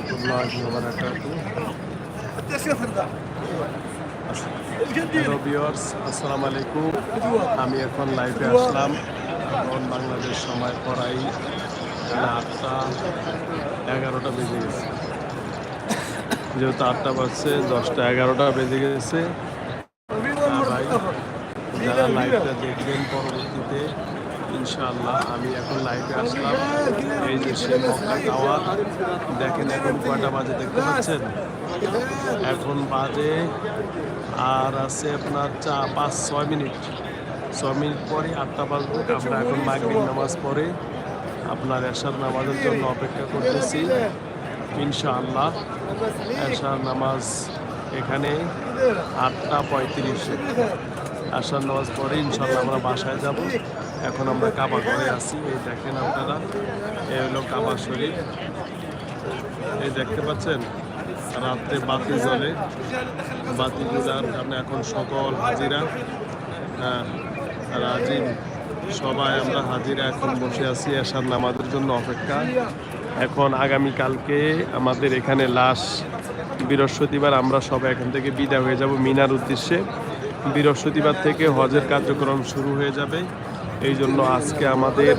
রহমতুল্লাহ আলাইকুম। আমি এখন লাইভে আসলাম। এখন বাংলাদেশ সময় পড়াই আটটা, এগারোটা বেজে গেছে। যেহেতু আটটা বাজছে, দশটা, এগারোটা বেজে গেছে। যারা লাইভটা দেখবেন পরবর্তীতে ইনশাআল্লাহ আমি এখন লাইভে আসলাম। এই যে সে মক্কা টাওয়ার দেখেন এখন কয়টা বাজে দেখতে পাচ্ছেন? এখন বাজে আর আছে আপনার চা পাঁচ, ছয় মিনিট। ছয় মিনিট পরে আটটা বাজবে, আমরা এখন মাগরিব নামাজ পড়ে আপনার এশার নামাজের জন্য অপেক্ষা করতেছি। ইনশাআল্লাহ এশার নামাজ এখানে আটটা পঁয়ত্রিশে। আসার নামাজ পরে ইনশাল্লাহ আমরা বাসায় যাব। এখন আমরা কাবা ঘরে আছি, এই দেখেন আপনারা এই হলো কাবা শরীফ এই দেখতে পাচ্ছেন, রাত্রে বাতি জ্বলে। বাতি জ্বলার কারণে এখন সকল হাজিরা হ্যাঁ রাজিম সবাই আমরা হাজিরা এখন বসে আছি আসার নামাজের জন্য অপেক্ষা। এখন আগামীকালকে আমাদের এখানে লাশ, বৃহস্পতিবার আমরা সবাই এখান থেকে বিদায় হয়ে যাব মিনার উদ্দেশ্যে। বৃহস্পতিবার থেকে হজের কার্যক্রম শুরু হয়ে যাবে। এই জন্য আজকে আমাদের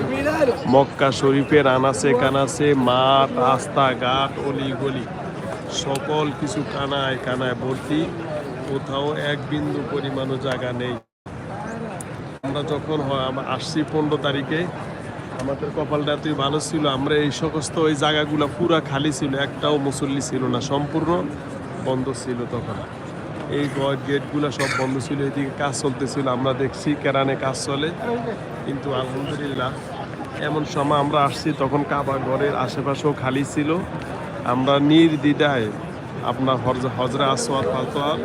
মক্কা শরীফের আনাসে কানাসে মাঠ, রাস্তাঘাট অলি গলি সকল কিছু কানায় কানায় ভর্তি। কোথাও এক বিন্দু পরিমাণও জায়গা নেই। আমরা যখন হয় আসছি পনেরো তারিখে, আমাদের কপালটা এতই ভালো ছিল, আমরা এই সমস্ত ওই জায়গাগুলো পুরা খালি ছিল, একটাও মুসল্লি ছিল না, সম্পূর্ণ বন্ধ ছিল তখন। এই গেটগুলো সব বন্ধ ছিল, এদিকে কাজ চলতেছিল, আমরা দেখছি কেরানে কাজ চলে। কিন্তু আলহামদুলিল্লাহ, এমন সময় আমরা আসছি, তখন কাবা ঘরের আশেপাশেও খালি ছিল। আমরা নির্দ্বিধায় আপনার হজ হজরা আসোয়ার ফাতোয়ার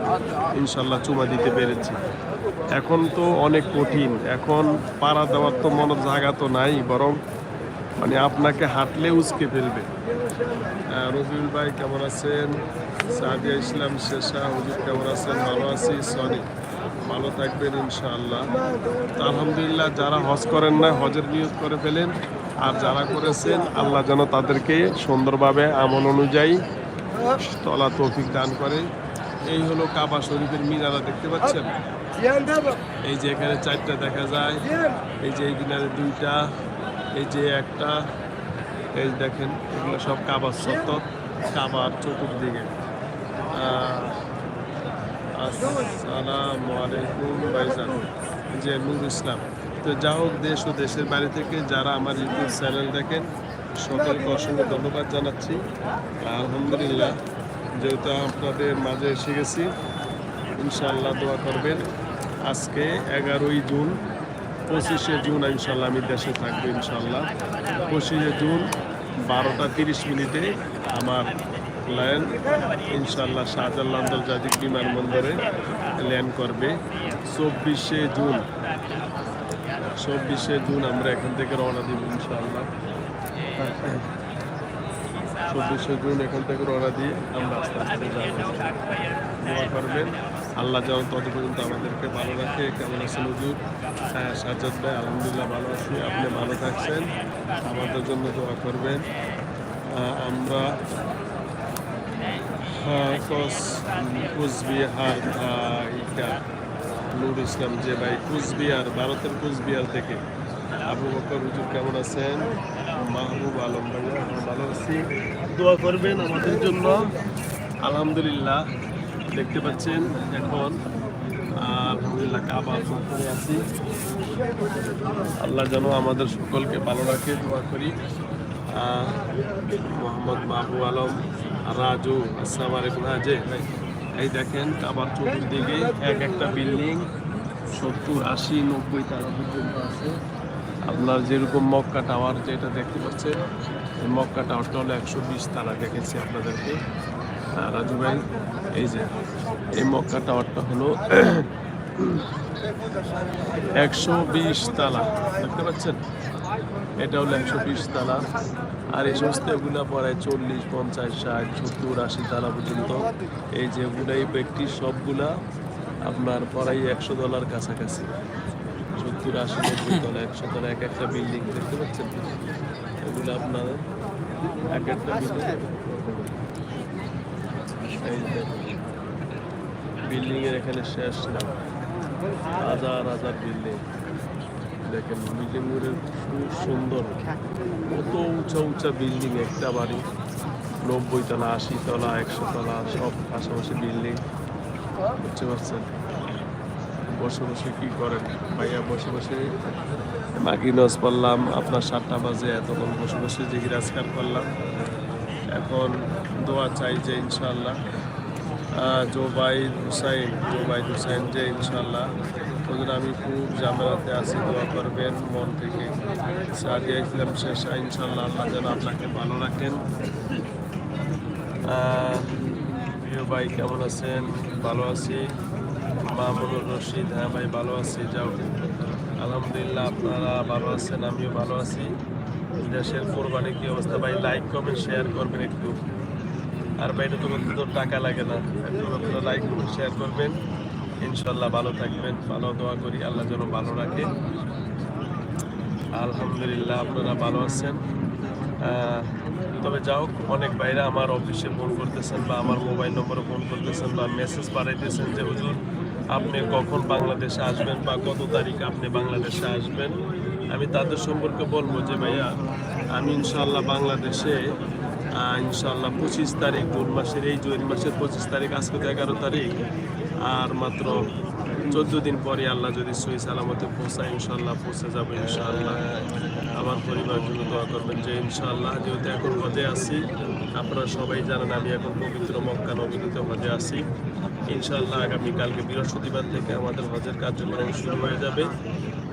ইনশাল্লাহ চুমা দিতে পেরেছি। এখন তো অনেক কঠিন, এখন পাড়া দেওয়ার তো মনের জায়গা তো নাই, বরং মানে আপনাকে হাঁটলে উচকে ফেলবে। রবিউল ভাই, কেমন আছেন? সাদিয়া ইসলাম শেষা, হুজুর কেমন আছেন? ভালো আছি, সনি। ভালো থাকবেন, ইনশাআল্লাহ। আলহামদুলিল্লাহ, যারা হজ করেন না, হজের নিয়োগ করে ফেলেন। আর যারা করেছেন, আল্লাহ যেন তাদেরকে সুন্দরভাবে আমল অনুযায়ী তলা তৌফিক দান করে। এই হলো কাবা শরীফের মিনারা দেখতে পাচ্ছেন? এই যে এখানে চারটা দেখা যায়। এই যে এই কিনারে দুইটা, এই যে একটা। এই দেখেন, এগুলো সব কাবার সত্তর কাবার চতুর্দিকে। আসসালামু আলাইকুম ভাইজান যে নূর ইসলাম। তো যা হোক, দেশ ও দেশের বাইরে থেকে যারা আমার ইউটিউব চ্যানেল দেখেন, সকলকে অসংখ্য ধন্যবাদ জানাচ্ছি। আলহামদুলিল্লাহ, যেহেতু আপনাদের মাঝে এসে গেছি, ইনশাআল্লাহ দোয়া করবেন। আজকে এগারোই জুন পঁচিশে জুন ইনশাল্লাহ আমি দেশে থাকব ইনশাল্লাহ। পঁচিশে জুন বারোটা তিরিশ মিনিটে আমার ল্যান্ড ইনশাল্লাহ শাহজালাল আন্তর্জাতিক বিমানবন্দরে ল্যান্ড করবে। চব্বিশে জুন চব্বিশে জুন আমরা এখান থেকে রওনা দেব ইনশাল্লাহ। চব্বিশে জুন এখান থেকে রওনা দিয়ে আমরা আস্তে আস্তে দোয়া করবেন। আল্লাহ যেন তত পর্যন্ত আমাদেরকে ভালো রাখে। কেমন আছেন হুজুর? হ্যাঁ সাজ্জাদ ভাই আলহামদুলিল্লাহ ভালো আছি। আপনি ভালো থাকছেন? আমাদের জন্য দোয়া করবেন। আমরা হ্যাঁ, কুচবিহার নুর ইসলাম যে ভাই কুচবিহার ভারতের কুচবিহার থেকে। আবু বকর হুজুর কেমন আছেন? মাহবুব আলম ভাইয়া আমরা ভালো আছি। দোয়া করবেন আমাদের জন্য। আলহামদুলিল্লাহ দেখতে পাচ্ছেন এখন আলহামদুলিল্লাহ কাবা করে আছি। আল্লাহ যেন আমাদের সকলকে ভালো রাখে দোয়া করি। মোহাম্মদ মাহবুব আলম রাজু আসসালাম আলাইকুম। হ্যাঁ যে এই দেখেন কাবার চতুর্দিকে এক একটা বিল্ডিং সত্তর আশি নব্বই তালা পর্যন্ত আছে। আপনার যেরকম মক্কা টাওয়ার যেটা দেখতে পাচ্ছেন মক্কা টাওয়ারটা হলো একশো বিশ তালা দেখেছি আপনাদেরকে। রাজু ভাই, এই যে, এই মক্কা টাওয়ারটা হলো একশো বিশ তালা, দেখতে পাচ্ছেন? এটা হলো একশো বিশ তালা। আর এই সমস্ত এগুলা পরে চল্লিশ, পঞ্চাশ, ষাট, সত্তর, আশি তালা পর্যন্ত। এই যেগুলা এই ব্যক্তি সবগুলা আপনার পড়াই একশো ডলার কাছাকাছি। সত্তর আশি নব্বই তলা, একশো তলা, এক একটা বিল্ডিং দেখতে পাচ্ছেন? এগুলো আপনার এক একটা বিল্ডিংয়ের এখানে শেষ না। হাজার হাজার বিল্ডিং দেখেন বিল্ডিং খুব সুন্দর, কত উঁচা উঁচা বিল্ডিং একটা বাড়ি, নব্বই তলা, আশি তলা, একশো তলা, সব পাশাপাশি বিল্ডিং বুঝতে পারছেন? বসে বসে কি করেন? ভাইয়া বসে বসে মাগি নজ পড়লাম, আপনার সাতটা বাজে, এতক্ষণ বসে বসে জিগির আজকার করলাম। এখন দোয়া চাই যে ইনশাল্লাহ জোবাইদ হুসাইন জোবাইদ হুসাইন যে ইনশাল্লাহ ওদের আমি খুব জামেলাতে আছি, দোয়া করবেন মন থেকে। সাদিয়া ইসলাম শেষ ইনশাল্লাহ আল্লাহ যেন আপনাকে ভালো রাখেন। প্রিয় ভাই কেমন আছেন? ভালো আছি। মামুনুর রশিদ। হ্যাঁ ভাই, ভালো আছি, যাও। আলহামদুলিল্লাহ, আপনারা ভালো আছেন, আমিও ভালো আছি। দেশের কোরবানি কি অবস্থা? ভাই লাইক কমেন্ট শেয়ার করবেন একটু। আর ভাই এটা তো টাকা লাগে না। একটু লাইক কমেন্ট শেয়ার করবেন। ইনশাল্লাহ ভালো থাকবেন, ভালো দোয়া করি, আল্লাহ যেন ভালো রাখে। আলহামদুলিল্লাহ, আপনারা ভালো আছেন। তবে যাও অনেক বাইরে আমার অফিসে ফোন করতেছেন বা আমার মোবাইল নম্বরে ফোন করতেছেন বা মেসেজ পাঠাইতেছেন যে, হুজুর আপনি কখন বাংলাদেশে আসবেন বা কত তারিখ আপনি বাংলাদেশে আসবেন, আমি তাদের সম্পর্কে বলব যে ভাইয়া, আমি ইনশাল্লাহ বাংলাদেশে ইনশাল্লাহ পঁচিশ তারিখ, জুন মাসের এই জুন মাসের পঁচিশ তারিখ, আজকে তো এগারো তারিখ, আর মাত্র চোদ্দ দিন পরে আল্লাহ যদি সই সালামতে পৌঁছায় ইনশাল্লাহ পৌঁছে যাব, ইনশাআল্লাহ। আমার পরিবার জন্য দোয়া করবেন যে ইনশাআল্লাহ, যেহেতু এখন হজে আছি, আপনারা সবাই জানেন আমি এখন পবিত্র মক্কা নবীতে হজে আছি। ইনশাআল্লাহ আগামীকালকে বৃহস্পতিবার থেকে আমাদের হজের কার্যক্রম শুরু হয়ে যাবে।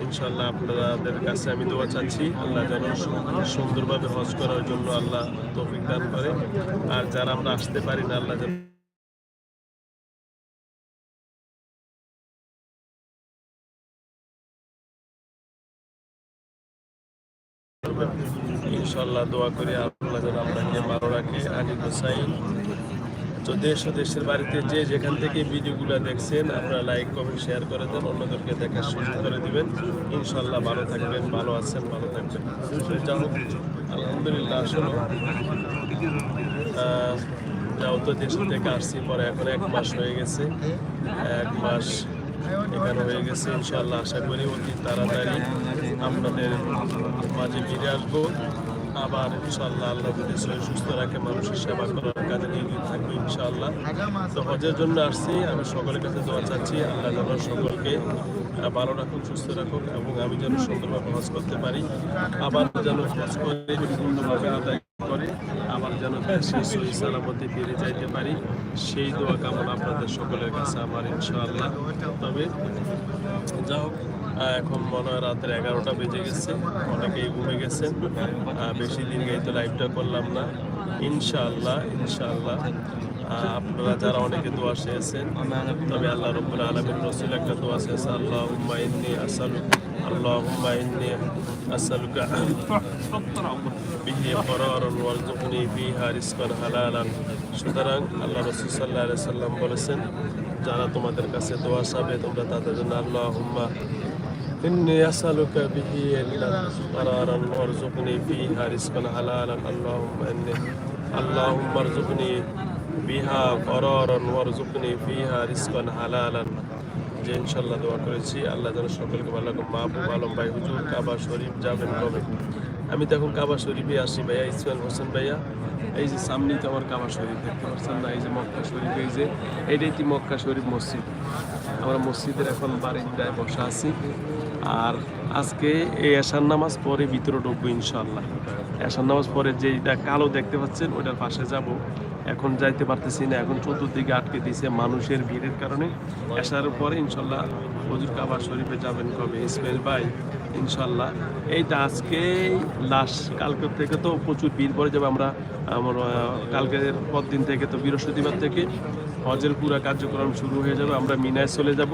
ইনশাআল্লাহ আপনাদের কাছে আমি দোয়া চাচ্ছি, আল্লাহ যেন সুন্দরভাবে হজ করার জন্য আল্লাহ তৌফিক দান করে। আর যারা আমরা আসতে পারি না, আল্লাহ যেন ইনশাল্লাহ দোয়া করি, আল্লাহ যেন আপনাকে ভালো রাখে। আনিক হোসাইন, তো দেশ ও দেশের বাড়িতে যে যেখান থেকে ভিডিওগুলো দেখছেন, আপনারা লাইক, কমেন্ট, শেয়ার করে দেন, অন্যদেরকে দেখার সুযোগ করে দিবেন। ইনশাল্লাহ ভালো থাকবেন, ভালো আছেন, ভালো থাকবেন। যা হোক, আলহামদুলিল্লাহ, আসলে যাও তো দেশ থেকে আসছি, পরে এখন এক মাস হয়ে গেছে। এক মাস এখানে হয়ে গেছে ইনশাল্লাহ আশা করি অতি তাড়াতাড়ি আপনাদের মাঝে ফিরে আসব। আবার ইনশাল্লাহ আল্লাহ যদি সুস্থ রাখে, মানুষের সেবা করার কাজে নিয়োজিত থাকব ইনশাআল্লাহ। তো হজের জন্য আসছি, আমি সকলের কাছে দোয়া চাচ্ছি, আল্লাহ যেন সকলকে ভালো রাখুন সুস্থ রাখুন এবং আমি যেন সুন্দরভাবে হজ করতে পারি। আবার যেন হজ করে পরিপূর্ণভাবে আদায় করে, আবার যেন সেই সহি সালামতে ফিরে যাইতে পারি। সেই দোয়া কামনা আপনাদের সকলের কাছে আমার ইনশাআল্লাহ। তবে যাও এখন মনে হয় রাতের এগারোটা বেজে গেছে। অনেকেই ঘুমে গেছেন। বেশি দিন তো লাইভটা করলাম না। ইনশাআল্লাহ ইনশাআল্লাহ। আপনারা যারা অনেকে দোয়া চেয়েছেন, তবে আল্লাহ রব্বুল আলমীর রসুল একটা দোয়া চেয়েছে আল্লাহ হুম্মা ইন্নি আসালু আল্লাহ হুম্মা ইন্নি আসালুকা বিহি করারন ওয়ারজুকনি বিহা রিজকান হালালান। সুতরাং আল্লাহ রসুল সাল্লাহ সাল্লাম বলেছেন, যারা তোমাদের কাছে দোয়া চাবে, তোমরা তাদের জন্য আল্লাহ হুম্মা إني أسألك به إلا قرارا وارزقني فيها رزقا حلالا اللهم إني اللهم ارزقني بها قرارا وارزقني فيها رزقا حلالا যে ইনশাল্লাহ দোয়া করেছি আল্লাহ যেন সকলকে ভালো রাখুন মাহবুব আলম ভাই হুজুর কাবা শরীফ যাবেন কবে আমি তখন কাবা শরীফে আসি ভাইয়া ইসমাইল হোসেন ভাইয়া এই যে সামনেই তো আমার কাবা শরীফ দেখতে পাচ্ছেন না এই যে মক্কা শরীফ এই যে এইটাই কি মক্কা শরীফ মসজিদ আমরা মসজিদের এখন বাড়িটায় বসা আছি আর আজকে এই এশার নামাজ পরে ভিতরে ঢুকবো ইনশাল্লাহ এশার নামাজ পরে যেটা কালো দেখতে পাচ্ছেন, ওইটার পাশে যাব। এখন যাইতে পারতেছি না, এখন চতুর্দিকে আটকে দিয়েছে মানুষের ভিড়ের কারণে। এশার পরে ইনশাল্লাহ হজুর কাবার শরীফে যাবেন কবে? ইসমাইল ভাই ইনশাল্লাহ এইটা আজকে লাস্ট কালকের থেকে তো প্রচুর ভিড় পড়ে যাবে আমরা, আমার কালকের পর দিন থেকে তো বৃহস্পতিবার থেকে হজের পুরা কার্যক্রম শুরু হয়ে যাবে। আমরা মিনায় চলে যাব।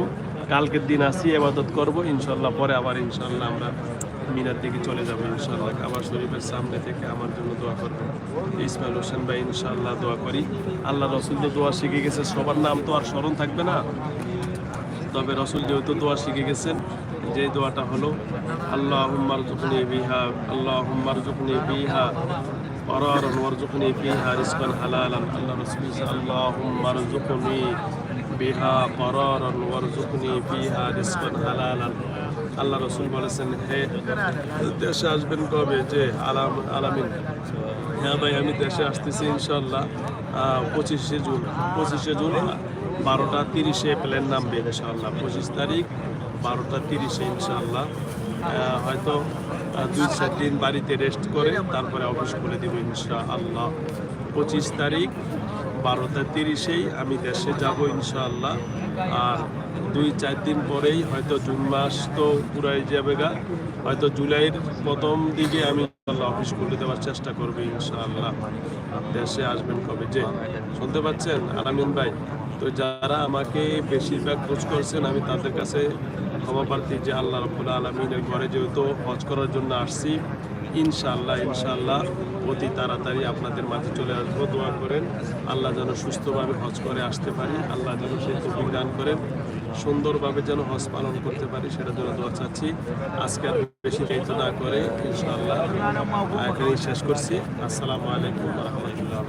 কালকের দিন আসি এবাদত করব ইনশাল্লাহ পরে আবার ইনশাল্লাহ আমরা মিনার দিকে চলে যাবো ইনশাল্লাহ কাবার শরীফের সামনে থেকে আমার জন্য দোয়া করবেন ইসমাইল হোসেন ভাই ইনশাল্লাহ দোয়া করি আল্লাহ রসুল তো দোয়া শিখে গেছে সবার নাম তো আর স্মরণ থাকবে না তবে রসুল যেহেতু দোয়া শিখে গেছেন যে দোয়াটা হলো আল্লাহ হুম্মার জুকনি বিহা আল্লাহ হুম্মার জুকনি বিহা قرارا وارزقني فيها رزقا حلالا الله رسول اللهم ارزقني বিহা করার ওয়ারজুকনি বিহা রিসকান হালালান আল্লাহ রসুল বলেছেন, হে দেশে আসবেন কবে? যে আলাম, আলামিন। হ্যাঁ ভাই, আমি দেশে আসতেছি ইনশাল্লাহ পঁচিশে জুন। পঁচিশে জুন বারোটা তিরিশে প্লেন নামবে ইনশাল্লাহ পঁচিশ তারিখ বারোটা তিরিশে ইনশাল্লাহ হয়তো দুই চার দিন বাড়িতে রেস্ট করে তারপরে অফিস খুলে দেবো ইনশা আল্লাহ পঁচিশ তারিখ বারোটা তিরিশেই আমি দেশে যাব ইনশাআল্লাহ। আর দুই, চার দিন পরেই হয়তো জুন মাস তো পুরাই যাবে গা। হয়তো জুলাইয়ের প্রথম দিকে আমি অফিস খুলে দেওয়ার চেষ্টা করব ইনশাআল্লাহ। দেশে আসবেন কবে? যে শুনতে পাচ্ছেন? আলামিন ভাই, তো যারা আমাকে বেশিরভাগ খোঁজ করছেন, আমি তাদের কাছে ক্ষমা প্রার্থী যে আল্লাহ রব্বুল আলমিনের ঘরে যেহেতু হজ করার জন্য আসছি ইনশাআল্লাহ ইনশাল্লাহ অতি তাড়াতাড়ি আপনাদের মাঝে চলে আসব। দোয়া করেন, আল্লাহ যেন সুস্থভাবে হজ করে আসতে পারি, আল্লাহ যেন সেই তৌফিক দান করেন। সুন্দরভাবে যেন হজ পালন করতে পারি সেটা জন্য দোয়া চাচ্ছি। আজকে আর বেশি দায়িত্ব না করে, ইনশাআল্লাহ শেষ করছি। আসসালামু আলাইকুম রহমতুল্লাহ